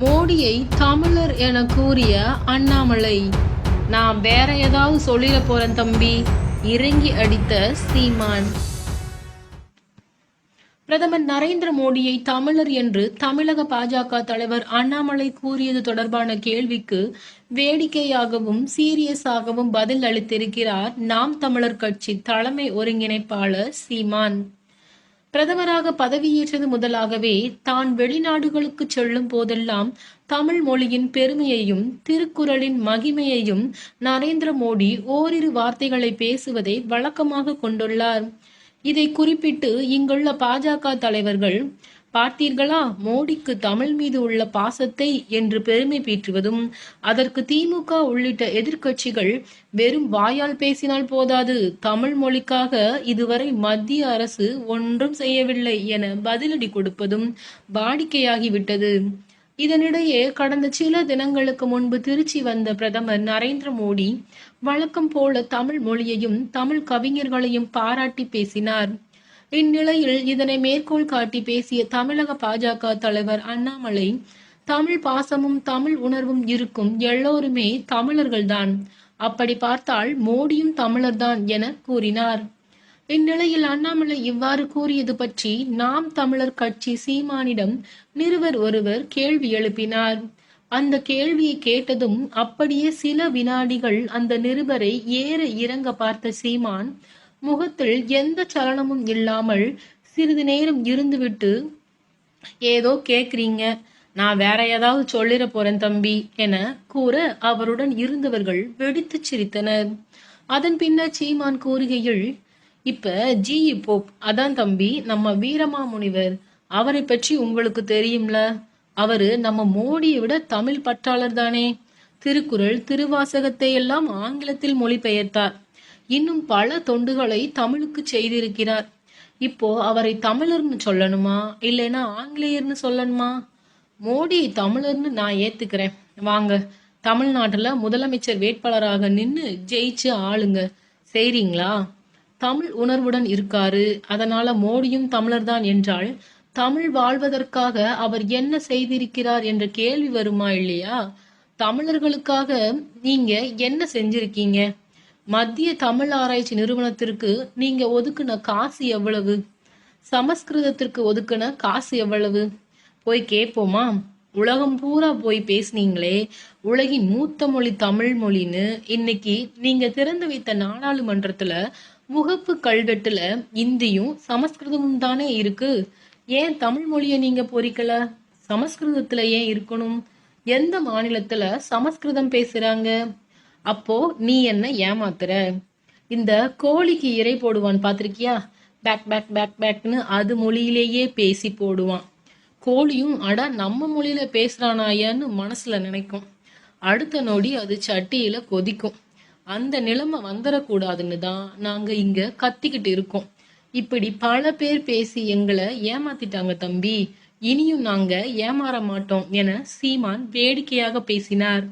மோடியை தமிழர் என கூறிய அண்ணாமலை நான் வேற ஏதாவது சொல்லிட போறேன் தம்பி இறங்கி அடித்த சீமான். பிரதமர் நரேந்திர மோடியை தமிழர் என்று தமிழக பாஜக தலைவர் அண்ணாமலை கூறியது தொடர்பான கேள்விக்கு வேடிக்கையாகவும் சீரியஸாகவும் பதில் அளித்திருக்கிறார் நாம் தமிழர் கட்சி தலைமை ஒருங்கிணைப்பாளர் சீமான். பிரதமராக பதவியேற்றது முதலாகவே தான் வெளிநாடுகளுக்கு செல்லும் போதெல்லாம் தமிழ் மொழியின் பெருமையையும் திருக்குறளின் மகிமையையும் நரேந்திர மோடி ஓரிரு வார்த்தைகளை பேசுவதை வழக்கமாக கொண்டுள்ளார். இதை குறிப்பிட்டு இங்குள்ள பாஜக தலைவர்கள் பார்த்தீர்களா? மோடிக்கு தமிழ் மீது உள்ள பாசத்தை என்று பெருமை பீற்றுவதும் அதற்கு திமுக உள்ளிட்ட எதிர்க்கட்சிகள் வெறும் வாயால் பேசினால் போதாது. தமிழ் மொழிக்காக இதுவரை மத்திய அரசு ஒன்றும் செய்யவில்லை என பதிலடி கொடுப்பதும் வாடிக்கையாகிவிட்டது. இதனிடையே கடந்த சில தினங்களுக்கு முன்பு திருச்சி வந்த பிரதமர் நரேந்திர மோடி வழக்கம் போல தமிழ் மொழியையும் தமிழ் கவிஞர்களையும் பாராட்டி பேசினார். இந்நிலையில் இதனை மேற்கோள் காட்டி பேசிய தமிழக பாஜக தலைவர் அண்ணாமலை தமிழ் பாசமும் தமிழ் உணர்வும் இருக்கும் எல்லோருமே தமிழர்கள்தான். அப்படி பார்த்தால் மோடியும் தமிழர்தான் என கூறினார். இந்நிலையில் அண்ணாமலை இவ்வாறு கூறியது பற்றி நாம் தமிழர் கட்சி சீமானிடம் நிருபர் ஒருவர் கேள்வி எழுப்பினார். அந்த கேள்வியை கேட்டதும் அப்படியே சில வினாடிகள் அந்த நிருபரை ஏற இறங்க பார்த்த சீமான் முகத்தில் எந்த சலனமும் இல்லாமல் சிறிது நேரம் இருந்துவிட்டு ஏதோ கேக்குறீங்க. நான் வேற ஏதாவது சொல்லிட போறேன் தம்பி என கூற அவருடன் இருந்தவர்கள் வெடித்துச் சிரித்தனர். அதன் பின்னர் சீமான் கூறுகையில் இப்ப ஜி போப் அதான் தம்பி நம்ம வீரமாமுனிவர் அவரை பற்றி உங்களுக்கு தெரியும்ல. அவரு நம்ம மோடியை விட தமிழ் பற்றாளர் தானே. திருக்குறள் திருவாசகத்தை எல்லாம் ஆங்கிலத்தில் மொழிபெயர்த்தார். இன்னும் பல தொண்டுகளை தமிழுக்கு செய்திருக்கிறார். இப்போ அவரை தமிழர்னு சொல்லணுமா? இல்லைன்னா ஆங்கிலேயர்னு சொல்லணுமா? மோடி தமிழர்னு நான் ஏத்துக்கிறேன். வாங்க தமிழ்நாட்டுல முதலமைச்சர் வேட்பாளராக நின்று ஜெயிச்சு ஆளுங்க. செய்றீங்களா? தமிழ் உணர்வுடன் இருக்காரு. அதனால மோடியும் தமிழர்தான் என்றால் தமிழ் வாழ்வதற்காக அவர் என்ன செய்திருக்கிறார் என்ற கேள்வி வருமா இல்லையா? தமிழர்களுக்காக நீங்க என்ன செஞ்சிருக்கீங்க? மத்திய தமிழ் ஆராய்ச்சி நிறுவனத்திற்கு நீங்க ஒதுக்குன காசு எவ்வளவு? சமஸ்கிருதத்திற்கு ஒதுக்குன காசு எவ்வளவு? போய் கேட்போமா உலகம் பூரா போய் பேசுனீங்களே. உலகின் மூத்த மொழி தமிழ் மொழின்னு இன்னைக்கு நீங்க திறந்து வைத்த நாடாளுமன்றத்துல முகப்பு கல்வெட்டுல இந்தியும் சமஸ்கிருதமும் தானே இருக்கு. ஏன் தமிழ் மொழியை நீங்க பொறிக்கல? சமஸ்கிருதத்துல ஏன் இருக்கணும்? எந்த மாநிலத்துல சமஸ்கிருதம் பேசுறாங்க? அப்போ நீ என்ன ஏமாத்துற? இந்த கோழிக்கு இறை போடுவான் பாத்திருக்கியா பேக் பேக் பேக் பேக்னு அது மொழியிலேயே பேசி போடுவான். கோழியும் அட நம்ம மொழியில பேசுறானாயான்னு மனசுல நினைக்கும். அடுத்த நொடி அது சட்டியில கொதிக்கும். அந்த நிலைமை வந்துடக்கூடாதுன்னு தான் நாங்க இங்க கத்திக்கிட்டு இருக்கோம். இப்படி பல பேர் பேசி எங்களை ஏமாத்திட்டாங்க தம்பி. இனியும் நாங்க ஏமாற மாட்டோம் என சீமான் வேடிக்கையாக பேசினார்.